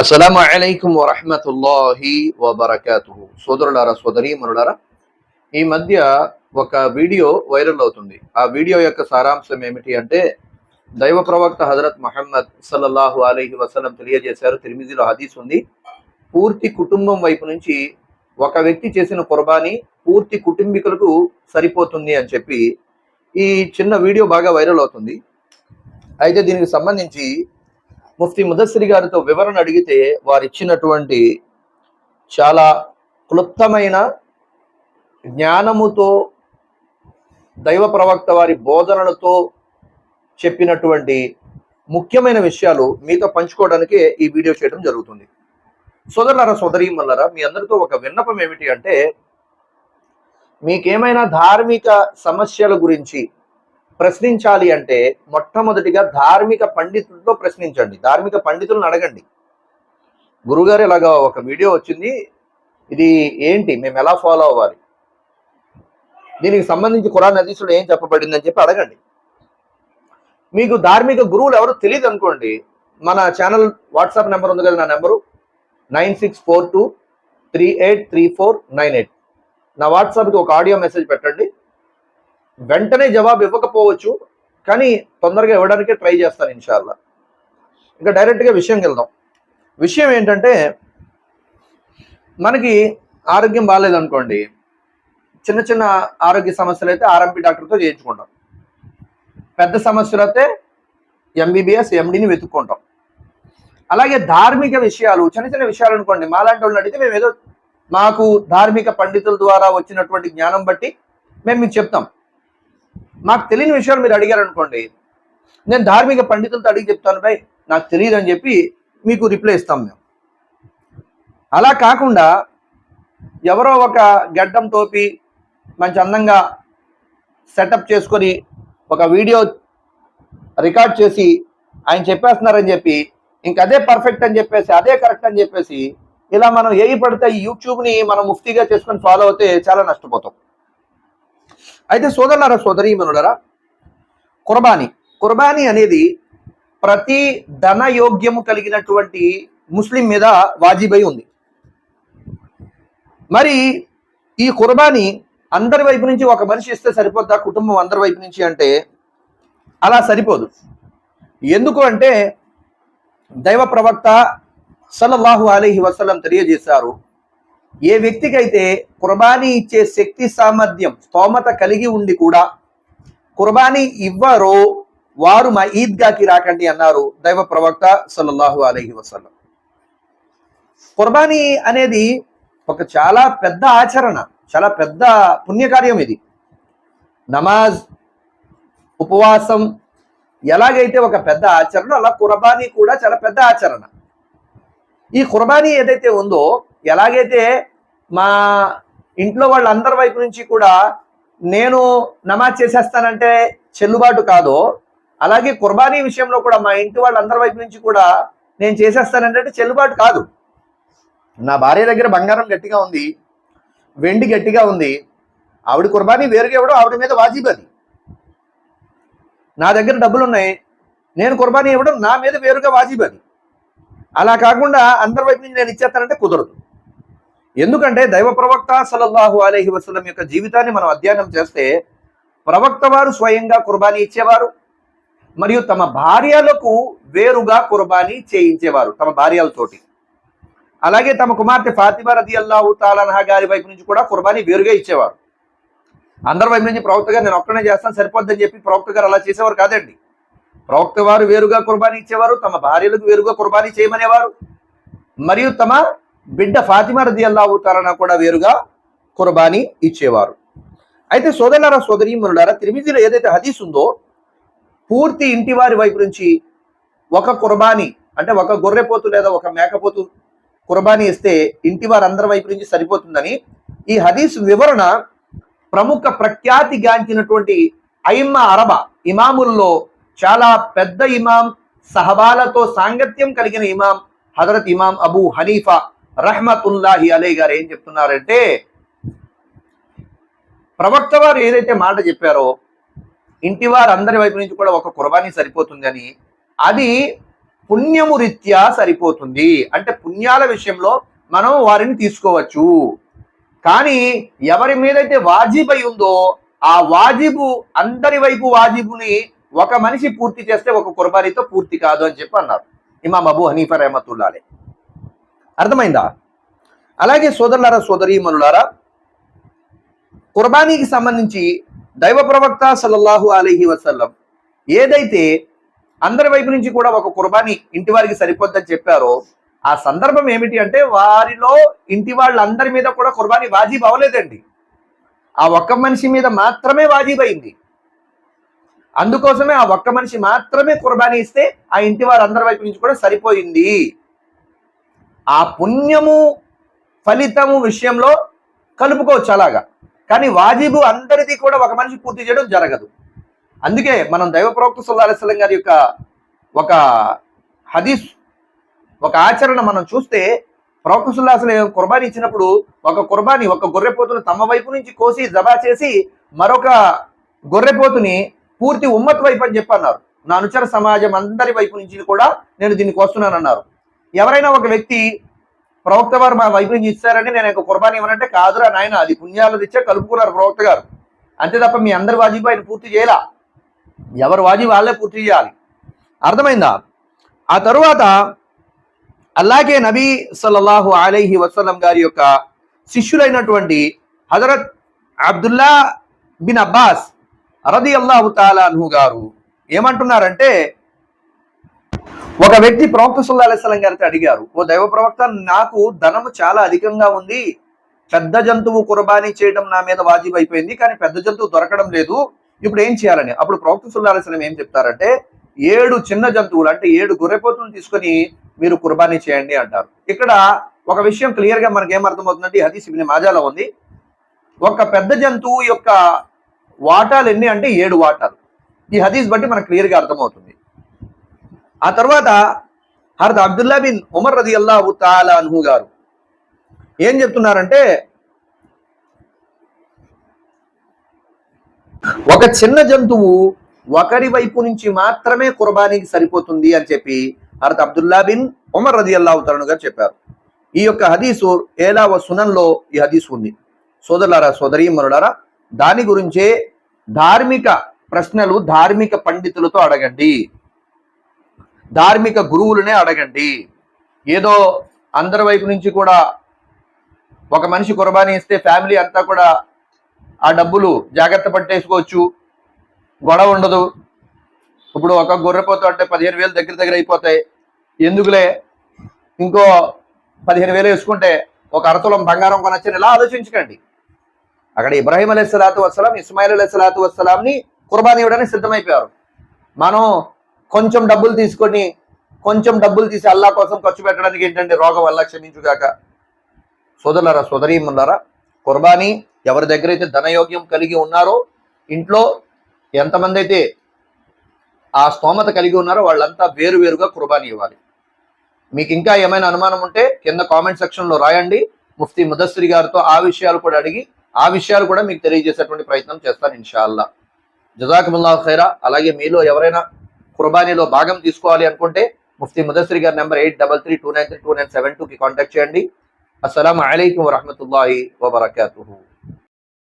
అస్సలం అలైకుం వరహమతుల్లాహి వబర్కాతు సోదరులారా సోదరి మనులారా ఈ మధ్య ఒక వీడియో వైరల్ అవుతుంది. ఆ వీడియో యొక్క సారాంశం ఏమిటి అంటే దైవ ప్రవక్త హజరత్ మహమ్మద్ సల్లల్లాహు అలైహి వసలం తెలియజేశారు. తిరిమిజిలో హదీస్ ఉంది. పూర్తి కుటుంబం వైపు నుంచి ఒక వ్యక్తి చేసిన కుర్బానీ పూర్తి కుటుంబీకులకు సరిపోతుంది అని చెప్పి ఈ చిన్న వీడియో బాగా వైరల్ అవుతుంది. అయితే దీనికి సంబంధించి ముఫ్తి ముదస్సిరి గారితో వివరణ అడిగితే వారు ఇచ్చినటువంటి చాలా క్లుప్తమైన జ్ఞానముతో దైవ ప్రవక్త వారి బోధనలతో చెప్పినటువంటి ముఖ్యమైన విషయాలు మీతో పంచుకోవడానికే ఈ వీడియో చేయడం జరుగుతుంది. సోదరులారా సోదరీమల్లారా మీ అందరితో ఒక విన్నపం ఏమిటి అంటే మీకేమైనా ధార్మిక సమస్యల గురించి ప్రశ్నించాలి అంటే మొట్టమొదటిగా ధార్మిక పండితులతో ప్రశ్నించండి. ధార్మిక పండితులను అడగండి. గురుగారు ఇలాగా ఒక వీడియో వచ్చింది. ఇది ఏంటి? మేము ఎలా ఫాలో అవ్వాలి? దీనికి సంబంధించి కురాన్ నదీసులు ఏం చెప్పబడింది అని చెప్పి అడగండి. మీకు ధార్మిక గురువులు ఎవరు తెలియదు అనుకోండి. మన ఛానల్ వాట్సాప్ నెంబర్ ఉంది కదా నా number? Nine six four two three eight three four nine eight. నా వాట్సాప్కి ఒక ఆడియో మెసేజ్ పెట్టండి. వెంటనే జవాబు ఇవ్వకపోవచ్చు కానీ తొందరగా ఇవ్వడానికే ట్రై చేస్తాను ఇన్షాల్లా. ఇంకా డైరెక్ట్గా విషయంకి వెళ్దాం. విషయం ఏంటంటే మనకి ఆరోగ్యం బాగాలేదనుకోండి చిన్న చిన్న ఆరోగ్య సమస్యలు అయితే ఆర్ఎంపీ డాక్టర్తో చేయించుకుంటాం. పెద్ద సమస్యలు అయితే ఎంబీబీఎస్ ఎండిని వెతుక్కుంటాం. అలాగే ధార్మిక విషయాలు చిన్న చిన్న విషయాలు అనుకోండి మాలాంటి వాళ్ళని అడిగితే మేము ఏదో మాకు ధార్మిక పండితుల ద్వారా వచ్చినటువంటి జ్ఞానం బట్టి మేము మీకు చెప్తాం. మాకు తెలియని విషయాలు మీరు అడిగారు అనుకోండి నేను ధార్మిక పండితులతో అడిగి చెప్తాను భయ్ నాకు తెలియదు అని చెప్పి మీకు రిప్లై ఇస్తాం మేము. అలా కాకుండా ఎవరో ఒక గడ్డం తోపి మంచి అందంగా సెటప్ చేసుకొని ఒక వీడియో రికార్డ్ చేసి ఆయన చెప్పేస్తున్నారని చెప్పి ఇంక అదే పర్ఫెక్ట్ అని చెప్పేసి అదే కరెక్ట్ అని చెప్పేసి ఇలా మనం ఏవి పడితే ఈ యూట్యూబ్ని మనం ముఫ్తీగా చేసుకొని ఫాలో అవుతే చాలా నష్టపోతాం. అయితే సోదరులారా సోదరీమనులరా కుర్బానీ. కుర్బానీ అనేది ప్రతి ధన యోగ్యము కలిగినటువంటి ముస్లిం మీద వాజిబై ఉంది. మరి ఈ కుర్బానీ అందరి వైపు నుంచి ఒక మనిషి ఇస్తే సరిపోద్దా? కుటుంబం అందరి వైపు నుంచి అంటే అలా సరిపోదు. ఎందుకు అంటే దైవ ప్రవక్త సల్లల్లాహు అలీహి వసలం తెలియజేశారు ఏ వ్యక్తికైతే కుర్బానీ ఇచ్చే శక్తి సామర్థ్యం స్తోమత కలిగి ఉండి కూడా కుర్బానీ ఇవ్వరో వారు మా ఈద్గాకి రాకండి అన్నారు దైవ ప్రవక్త సల్లల్లాహు అలహి వసల్లం. కుర్బానీ అనేది ఒక చాలా పెద్ద ఆచరణ చాలా పెద్ద పుణ్యకార్యం ఇది. నమాజ్ ఉపవాసం ఎలాగైతే ఒక పెద్ద ఆచరణ అలా కుర్బానీ కూడా చాలా పెద్ద ఆచరణ. ఈ కుర్బానీ ఏదైతే ఉందో ఎలాగైతే మా ఇంట్లో వాళ్ళందరి వైపు నుంచి కూడా నేను నమాజ్ చేసేస్తానంటే చెల్లుబాటు కాదో అలాగే కుర్బానీ విషయంలో కూడా మా ఇంటి వాళ్ళందరి వైపు నుంచి కూడా నేను చేసేస్తానంటే చెల్లుబాటు కాదు. నా భార్య దగ్గర బంగారం గట్టిగా ఉంది వెండి గట్టిగా ఉంది ఆవిడ కుర్బానీ వేరుగా ఇవ్వడం ఆవిడ మీద వాజిబ్ అది. నా దగ్గర డబ్బులు ఉన్నాయి నేను కుర్బానీ ఇవ్వడం నా మీద వేరుగా వాజిబ్ అది. అలా కాకుండా అందరి వైపు నుంచి నేను ఇచ్చేస్తానంటే కుదరదు. ఎందుకంటే దైవ ప్రవక్త సల్లల్లాహు అలైహి వసలం యొక్క జీవితాన్ని మనం అధ్యయనం చేస్తే ప్రవక్త వారు స్వయంగా కుర్బానీ ఇచ్చేవారు మరియు తమ భార్యలకు వేరుగా కుర్బానీ చేయించేవారు తమ భార్యలతోటి. అలాగే తమ కుమార్తె ఫాతిమా రది అల్లాహు తాలన్హా గారి వైపు నుంచి కూడా కుర్బానీ వేరుగా ఇచ్చేవారు. అందరి వైపు నుంచి ప్రవక్త గారు నేను ఒక్కనే చేస్తాను సరిపోద్దని చెప్పి ప్రవక్త గారు అలా చేసేవారు కాదండి. ప్రవక్త వారు వేరుగా కుర్బానీ ఇచ్చేవారు తమ భార్యలకు వేరుగా కుర్బానీ చేయమనేవారు. మరియు తమ బిడ్డ ఫాతిమా రది అల్లాహు తాలన కూడా వేరుగా కుర్బానీ ఇచ్చేవారు. అయితే సోదరులారా సోదరీమనులారా తిరిమిజిలో ఏదైతే హదీస్ ఉందో పూర్తి ఇంటి వారి వైపు నుంచి ఒక కుర్బానీ అంటే ఒక గొర్రెపోతు లేదా ఒక మేకపోతు కుర్బానీ ఇస్తే ఇంటి వారందరి వైపు నుంచి సరిపోతుందని ఈ హదీస్ వివరణ ప్రముఖ ప్రఖ్యాతి గాంచినటువంటి ఐమ్మ అరబ ఇమాముల్లో చాలా పెద్ద ఇమాం సహబాలతో సాంగత్యం కలిగిన ఇమాం హజరత్ ఇమాం అబూ హనీఫా రహమతుల్లాహి అలీ గారు ఏం చెప్తున్నారంటే ప్రవక్త వారు ఏదైతే మాట చెప్పారో ఇంటి వారు అందరి వైపు నుంచి కూడా ఒక కుర్బానీ సరిపోతుందని అది పుణ్యము రీత్యా సరిపోతుంది. అంటే పుణ్యాల విషయంలో మనం వారిని తీసుకోవచ్చు. కానీ ఎవరి మీదైతే వాజిబ్ అయి ఉందో ఆ వాజిబు అందరి వైపు వాజిబుని ఒక మనిషి పూర్తి చేస్తే ఒక కుర్బానీతో పూర్తి కాదు అని చెప్పి అన్నారు. ఇమాం అబు హనీఫా రహమతుల్లాలే అర్థమైందా? అలాగే సోదరులారా సోదరీమనులారా కుర్బానీకి సంబంధించి దైవ ప్రవక్త సల్లల్లాహు అలీహి వసల్లం ఏదైతే అందరి వైపు నుంచి కూడా ఒక కుర్బానీ ఇంటి వారికి సరిపోద్దని చెప్పారో ఆ సందర్భం ఏమిటి అంటే వారిలో ఇంటి వాళ్ళందరి మీద కూడా కుర్బానీ వాజీబ్ అవ్వలేదండి. ఆ ఒక్క మనిషి మీద మాత్రమే వాజీబ్ అయింది. అందుకోసమే ఆ ఒక్క మనిషి మాత్రమే కుర్బానీ ఇస్తే ఆ ఇంటి అందరి వైపు నుంచి కూడా సరిపోయింది. ఆ పుణ్యము ఫలితము విషయంలో కలుపుకోవచ్చు అలాగా. కానీ వాజిబు అందరిది కూడా ఒక మనిషి పూర్తి చేయడం జరగదు. అందుకే మనం దైవ ప్రవక్త సుల్లా గారి యొక్క ఒక హదీస్ ఒక ఆచరణ మనం చూస్తే ప్రవక్త సుల్లా కుర్బానీ ఇచ్చినప్పుడు ఒక కుర్బానీ ఒక గొర్రెపోతును తమ వైపు నుంచి కోసి జబా చేసి మరొక గొర్రెపోతుని పూర్తి ఉమ్మత్ వైపు అని చెప్పి అన్నారు. నా అనుచర సమాజం అందరి వైపు నుంచి కూడా నేను దీన్ని కోస్తున్నాను అన్నారు ఎవరైనా ఒక వ్యక్తి ప్రవక్త వారు మా వైపు నుంచి ఇస్తారని నేను ఒక కుర్బానీ ఇవ్వనంటే కాదురా నాయన అది పుణ్యాలు తెచ్చా కలుపుకున్నారు ప్రవక్త గారు. అంతే తప్ప మీ అందరి వాజీబు ఆయన పూర్తి చేయాల? ఎవరు వాజీ వాళ్ళే పూర్తి చేయాలి. అర్థమైందా? ఆ తరువాత అలాగే నబీ సల్లల్లాహు అలైహి వసలం గారి యొక్క శిష్యులైనటువంటి హజరత్ అబ్దుల్లా బిన్ అబ్బాస్ రది అల్లాహు తాలాను గారు ఏమంటున్నారంటే ఒక వ్యక్తి ప్రవక్త సుల్లా అలైస్లం గారితో అడిగారు ఓ దైవ ప్రవక్త నాకు ధనము చాలా అధికంగా ఉంది పెద్ద జంతువు కుర్బానీ చేయడం నా మీద వాజిబ్ అయిపోయింది కానీ పెద్ద జంతువు దొరకడం లేదు ఇప్పుడు ఏం చేయాలని? అప్పుడు ప్రవక్త సుల్లా అలైస్లం ఏం చెప్తారంటే ఏడు చిన్న జంతువులు అంటే ఏడు గొర్రెపోతులను తీసుకొని మీరు కుర్బానీ చేయండి అంటారు. ఇక్కడ ఒక విషయం క్లియర్గా మనకి ఏం అర్థమవుతుందంటే హదీస్ ఇబ్ని మాజాలో ఉంది. ఒక పెద్ద జంతువు యొక్క వాటాలు ఎన్ని అంటే ఏడు వాటాలు. ఈ హదీస్ బట్టి మనకు క్లియర్గా అర్థమవుతుంది. ఆ తర్వాత హరత్ అబ్దుల్లా బిన్ ఉమర్ రది అల్లాహు తాలా అన్హు గారు ఏం చెప్తున్నారంటే ఒక చిన్న జంతువు ఒకరి వైపు నుంచి మాత్రమే కుర్బానీకి సరిపోతుంది అని చెప్పి హరత్ అబ్దుల్లా బిన్ ఉమర్ రది అల్లాహు తాలను గారు చెప్పారు. ఈ యొక్క హదీసు ఏలావ సునంలో ఈ హదీసు ఉంది. సోదరులారా సోదరీమనులారా దాని గురించే ధార్మిక ప్రశ్నలు ధార్మిక పండితులతో అడగండి. ధార్మిక గురువులనే అడగండి. ఏదో అందరి వైపు నుంచి కూడా ఒక మనిషి కుర్బానీ ఇస్తే ఫ్యామిలీ అంతా కూడా ఆ డబ్బులు జాగ్రత్త పట్టేసుకోవచ్చు. గొడవ ఉండదు. ఇప్పుడు ఒక గొర్రెపోతు అంటే పదిహేను వేలు దగ్గర దగ్గర అయిపోతాయి. ఎందుకులే? ఇంకో పదిహేను వేలు వేసుకుంటే ఒక అరతులం బంగారం కొనొచ్చని ఇలా ఆలోచించకండి. అక్కడ ఇబ్రాహీం అలీ సలాతు వస్సలాం ఇస్మాయిల్ అలీ సలాతు వస్సలాంని కుర్బానీ ఇవ్వడానికి సిద్ధమైపోయారు. మనం కొంచెం డబ్బులు తీసుకొని కొంచెం డబ్బులు తీసి అల్లా కోసం ఖర్చు పెట్టడానికి ఏంటంటే రోగం వల్ల క్షమించుగాక. సోదరులారా సోదరీములారా కుర్బానీ ఎవరి దగ్గర అయితే ధనయోగ్యం కలిగి ఉన్నారో ఇంట్లో ఎంతమంది అయితే ఆ స్తోమత కలిగి ఉన్నారో వాళ్ళంతా వేరు వేరుగా కుర్బానీ ఇవ్వాలి. మీకు ఇంకా ఏమైనా అనుమానం ఉంటే కింద కామెంట్ సెక్షన్లో రాయండి. ముఫ్తీ ముదస్సిరి గారితో ఆ విషయాలు కూడా అడిగి ఆ విషయాలు కూడా మీకు తెలియజేసేటువంటి ప్రయత్నం చేస్తాను ఇన్షాల్లా జజాకముల్లా ఖైరా. అలాగే మీలో ఎవరైనా కుర్బానీలో భాగం తీసుకోవాలి అనుకుంటే ముఫ్తీ ముదస్రి గారి number eight double three two nine three two nine seven టూకి కాంటాక్ట్ చేయండి. అస్సలం అయికం వరహమతుల్లాహి వబర్కూ